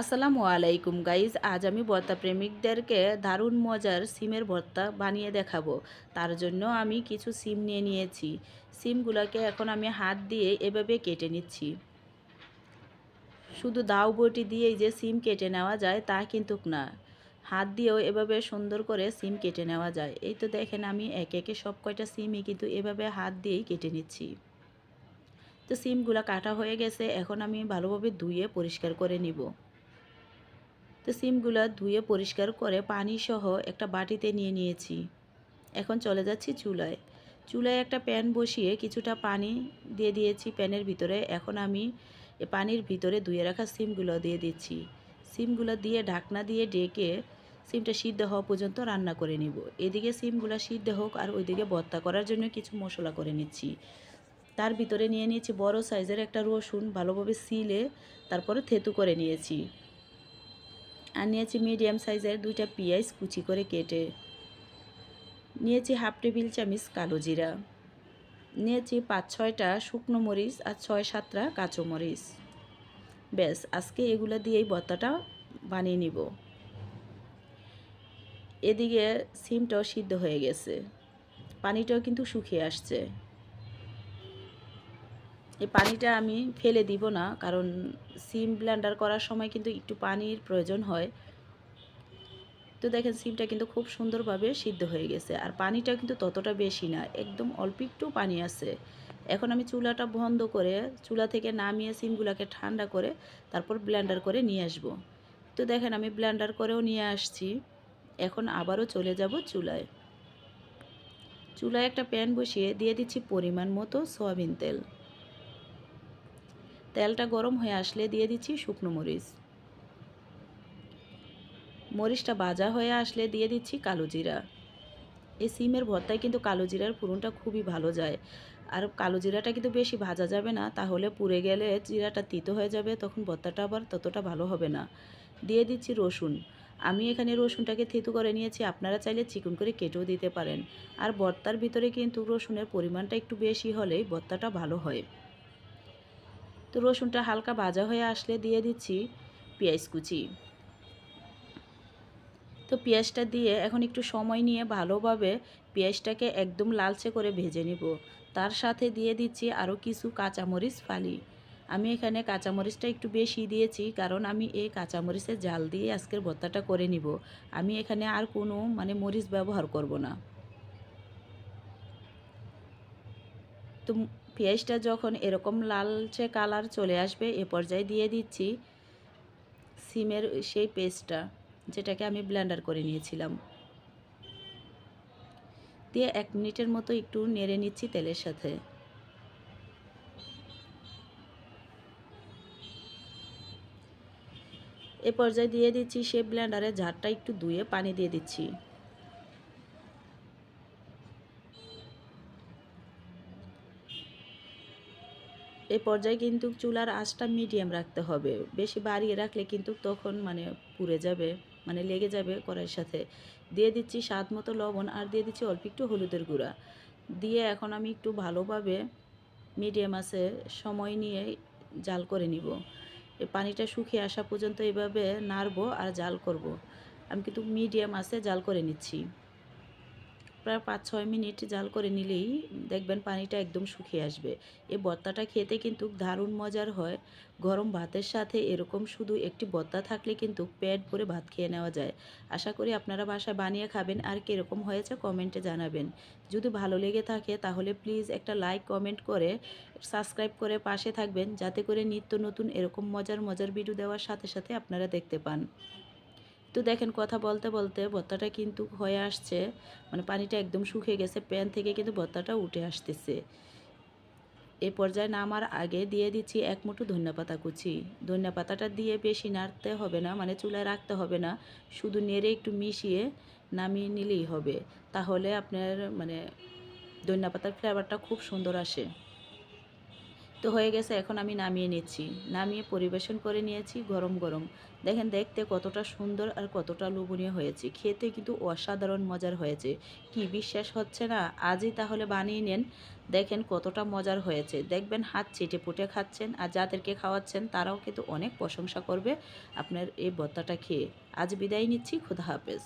আসসালামু আলাইকুম গাইজ আজ আমি ভর্তা প্রেমিকদেরকে দারুণ মজার সিমের ভর্তা বানিয়ে দেখাবো। তার জন্য আমি কিছু সিম নিয়ে নিয়েছি। সিমগুলোকে এখন আমি হাত দিয়ে এভাবে কেটে নিচ্ছি। শুধু দাও বটি দিয়েই যে সিম কেটে নেওয়া যায় তা কিন্তু না। হাত দিয়েও এভাবে সুন্দর করে সিম কেটে নেওয়া যায়। এই তো দেখেন আমি এক একে সব কয়টা সিমই কিন্তু এভাবে হাত দিয়েই কেটে নিচ্ছি। তো সিমগুলো কাটা হয়ে গেছে। এখন আমি ভালোভাবে ধুয়ে পরিষ্কার করে নিব। তো সিমগুলো ধুয়ে পরিষ্কার করে পানি সহ একটা বাটিতে নিয়ে নিয়েছি। এখন চলে যাচ্ছি চুলায়। চুলায় একটা প্যান বসিয়ে কিছুটা পানি দিয়ে দিয়েছি প্যানের ভিতরে। এখন আমি পানির ভিতরে ধুয়ে রাখা সিমগুলো দিয়ে দিচ্ছি। সিমগুলো দিয়ে ঢাকনা দিয়ে ডেকে সিমটা সিদ্ধ হওয়া পর্যন্ত রান্না করে নিব। এদিকে সিমগুলো সিদ্ধ হোক আর ওইদিকে ভর্তা করার জন্য কিছু মশলা করে নিচ্ছি। তার ভিতরে নিয়ে নিয়েছি বড় সাইজের একটা রসুন, ভালোভাবে সিলে তারপরে থেতু করে নিয়েছি। আর নিয়েছি মিডিয়াম সাইজের দুইটা পেঁয়াজ কুচি করে কেটে। নিয়েছি হাফ টেবিল চামচ কালো জিরা। নিয়েছি পাঁচ ছয়টা শুকনো মরিচ আর ছয় সাতটা কাঁচো মরিচ। ব্যাস, আজকে এগুলো দিয়েই ভর্তাটা বানিয়ে নিব। এদিকে সিমটাও সিদ্ধ হয়ে গেছে। পানিটাও কিন্তু শুকিয়ে আসছে। এই পানিটা আমি ফেলে দিব না, কারণ সিম ব্লেন্ডার করার সময় কিন্তু একটু পানির প্রয়োজন হয়। তো দেখেন, সিমটা কিন্তু খুব সুন্দরভাবে সিদ্ধ হয়ে গেছে, আর পানিটা কিন্তু ততটা বেশি না, একদম অল্প একটু পানি আছে। এখন আমি চুলাটা বন্ধ করে, চুলা থেকে নামিয়ে সিমগুলোকে ঠান্ডা করে তারপর ব্লেন্ডার করে নিয়ে আসব। তো দেখেন, আমি ব্লেন্ডার করেও নিয়ে আসছি, এখন আবারও চলে যাব চুলায়। চুলায় একটা প্যান বসিয়ে দিয়ে দিচ্ছি পরিমাণ মতো সয়াবিন তেল। তেলটা গরম হয়ে আসলে দিয়ে দিচ্ছি শুকনো মরিচ। মরিচটা ভাজা হয়ে আসলে দিয়ে দিচ্ছি কালো জিরা। এই সিমের ভর্তায় কিন্তু কালো জিরার পুরনটা খুবই ভালো যায়। আর কালো জিরাটা কিন্তু বেশি ভাজা যাবে না, তাহলে পুড়ে গেলে জিরাটা তিতো হয়ে যাবে, তখন ভর্তাটা আবার ততটা ভালো হবে না। দিয়ে দিচ্ছি রসুন। আমি এখানে রসুনটাকে থেতু করে নিয়েছি, আপনারা চাইলে চিকন করে কেটেও দিতে পারেন। আর ভর্তার ভিতরে কিন্তু রসুনের পরিমাণটা একটু বেশি হলেই ভর্তাটা ভালো হয়। তো রসুনটা হালকা ভাজা হয়ে আসলে দিয়ে দিচ্ছি পেঁয়াজ কুচি। তো পেঁয়াজটা দিয়ে এখন একটু সময় নিয়ে ভালোভাবে পেঁয়াজটাকে একদম লালচে করে ভেজে নিব। তার সাথে দিয়ে দিচ্ছি আরও কিছু কাঁচামরিচ ফালি। আমি এখানে কাঁচামরিচটা একটু বেশি দিয়েছি কারণ আমি এই কাঁচামরিচের জাল দিয়ে আজকের ভর্তাটা করে নিব। আমি এখানে আর কোনো মানে মরিচ ব্যবহার করব না। তো পেঁয়াজটা যখন এরকম লালচে কালার চলে আসবে, এ পর্যায়ে দিয়ে দিচ্ছি সিমের সেই পেস্টটা, যেটাকে আমি ব্লেন্ডার করে নিয়েছিলাম। দিয়ে এক মিনিটের মতো একটু নেড়ে নিচ্ছি তেলের সাথে। এ পর্যায়ে দিয়ে দিচ্ছি সে ব্লেন্ডারে ঝাড়টা একটু ধুয়ে পানি দিয়ে দিচ্ছি। এই পর্যায়ে কিন্তু চুলার আঁচটা মিডিয়াম রাখতে হবে। বেশি বাড়িয়ে রাখলে কিন্তু তখন মানে পুড়ে যাবে মানে লেগে যাবে কড়াইয়ের সাথে। দিয়ে দিচ্ছি স্বাদ মতো লবণ আর দিয়ে দিচ্ছি অল্প একটু হলুদের গুঁড়া। দিয়ে এখন আমি একটু ভালোভাবে মিডিয়াম আছে সময় নিয়ে জাল করে নিব। পানিটা শুকিয়ে আসা পর্যন্ত এভাবে নাড়বো আর জাল করব। আমি কিন্তু মিডিয়াম আছে জাল করে নিচ্ছি। প্রায় পাঁচ ছয় মিনিট জাল করে নিলেই দেখবেন পানিটা একদম শুকিয়ে আসবে। এই ভর্তাটা খেতে কিন্তু দারুণ মজার হয়। গরম ভাতের সাথে এরকম শুধু একটি ভর্তা থাকলে কিন্তু পেট ভরে ভাত খেয়ে নেওয়া যায়। আশা করি আপনারা বাসায় বানিয়ে খাবেন আর কীরকম হয়েছে কমেন্টে জানাবেন। যদি ভালো লেগে থাকে তাহলে প্লিজ একটা লাইক, কমেন্ট করে সাবস্ক্রাইব করে পাশে থাকবেন। যাতে করে নিত্য নতুন এরকম মজার মজার ভিডিও দেওয়ার সাথে সাথে আপনারা দেখতে পান। তো দেখেন কথা বলতে বলতে ভর্তাটা কিন্তু হয়ে আসছে মানে পানিটা একদম শুকিয়ে গেছে, প্যান থেকে কিন্তু ভর্তাটা উঠে আসতেছে। এ পর্যায়ে নামার আগে দিয়ে দিচ্ছি এক মুঠো ধনিয়া পাতা কুচি। ধনিয়া পাতাটা দিয়ে বেশি নাড়তে হবে না মানে চুলায় রাখতে হবে না, শুধু নেড়ে একটু মিশিয়ে নামিয়ে নিলেই হবে। তাহলে আপনার মানে ধনিয়া পাতার ফ্লেভারটা খুব সুন্দর আসে। তো হয়ে গেছে, এখন আমি নামিয়ে নিচ্ছি। নামিয়ে পরিবেশন করে নিয়েছি গরম গরম। দেখেন দেখতে কতটা সুন্দর আর কতটা লোভনীয় হয়েছে। খেতে কিন্তু অসাধারণ মজার হয়েছে। কি বিশ্বাস হচ্ছে না? আজই তাহলে বানিয়ে নেন। দেখেন কতটা মজার হয়েছে। দেখবেন হাত চেটে পুটে খাচ্ছেন আর যাদেরকে খাওয়াচ্ছেন তারাও কিন্তু অনেক প্রশংসা করবে আপনার এই ভর্তাটা খেয়ে। আজ বিদায় নিচ্ছি, খুদা হাফেজ।